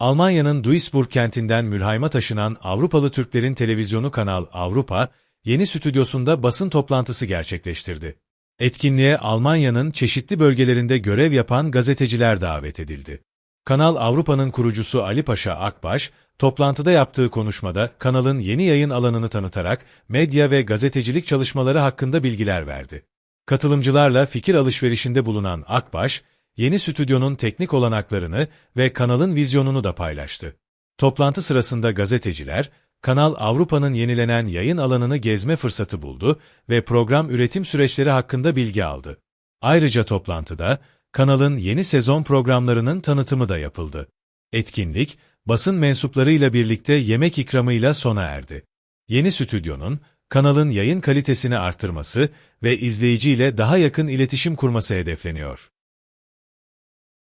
Almanya'nın Duisburg kentinden Mülheim'a taşınan Avrupalı Türklerin televizyonu Kanal Avrupa, yeni stüdyosunda basın toplantısı gerçekleştirdi. Etkinliğe Almanya'nın çeşitli bölgelerinde görev yapan gazeteciler davet edildi. Kanal Avrupa'nın kurucusu Ali Paşa Akbaş, toplantıda yaptığı konuşmada kanalın yeni yayın alanını tanıtarak medya ve gazetecilik çalışmaları hakkında bilgiler verdi. Katılımcılarla fikir alışverişinde bulunan Akbaş, yeni stüdyonun teknik olanaklarını ve kanalın vizyonunu da paylaştı. Toplantı sırasında gazeteciler, Kanal Avrupa'nın yenilenen yayın alanını gezme fırsatı buldu ve program üretim süreçleri hakkında bilgi aldı. Ayrıca toplantıda, kanalın yeni sezon programlarının tanıtımı da yapıldı. Etkinlik, basın mensuplarıyla birlikte yemek ikramıyla sona erdi. Yeni stüdyonun, kanalın yayın kalitesini artırması ve izleyiciyle daha yakın iletişim kurması hedefleniyor.